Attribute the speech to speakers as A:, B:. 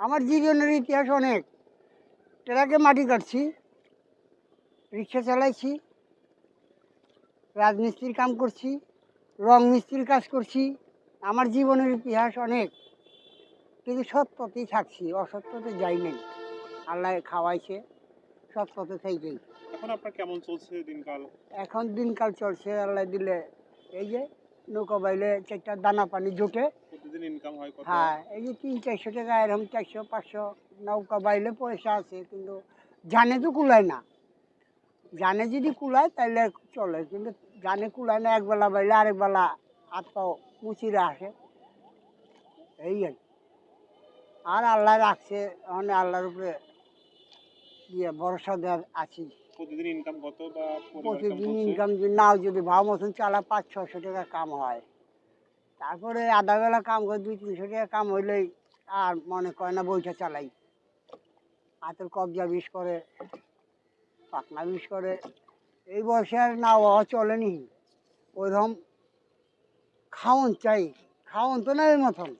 A: আমার জীবনের ইতিহাস অনেক। ট্রাকে মাটি কাটছি রিক্সা চালাইছি রাজমিস্ত্রির কাম করছি রং মিস্ত্রির কাজ করছি আমার জীবনের ইতিহাস অনেক। কিন্তু পথেই থাকছি পথে যাই নাই। আল্লাহ খাওয়াইছে পথে থেকেই
B: এখন আপনার কেমন চলছে দিনকাল?
A: এখন দিনকাল চলছে আল্লাহ দিলে এই যে নৌকা বাইলে চারটা দানা পানি জোটে
B: প্রতিদিন ইনকাম হয় কত?
A: হ্যাঁ এই যে তিন চারশো টাকা এরকম চারশো পাঁচশো নৌকা বাইলে পয়সা আছে কিন্তু জানে তো কুলায় না। জানে যদি কুলায় তাহলে চলে। কিন্তু জানে কুলায় না একবেলা বাইলে আরেক বেলা হাত পাও মুচিরে আসে এই আর আর আল্লাহ রাখছে মানে আল্লাহর উপরে ইয়ে ভরসা দেওয়ার আছি।
B: প্রতিদিন ইনকাম কত বা
A: প্রতিদিন ইনকাম যদি নাও যদি ভাও মতন চালা পাঁচ ছশো টাকা কাম হয়। তারপরে আধা বেলা কাম করে, দুই তিনশো টাকা কাম হইলেই আর মনে করে না বইটা চালাই। হাতের কবজা বিষ করে পাকনা বিষ করে। এই বয়সে আর না হওয়া চলেনি। ওইরকম খাওন চাই, খাওন তো না এর মতন।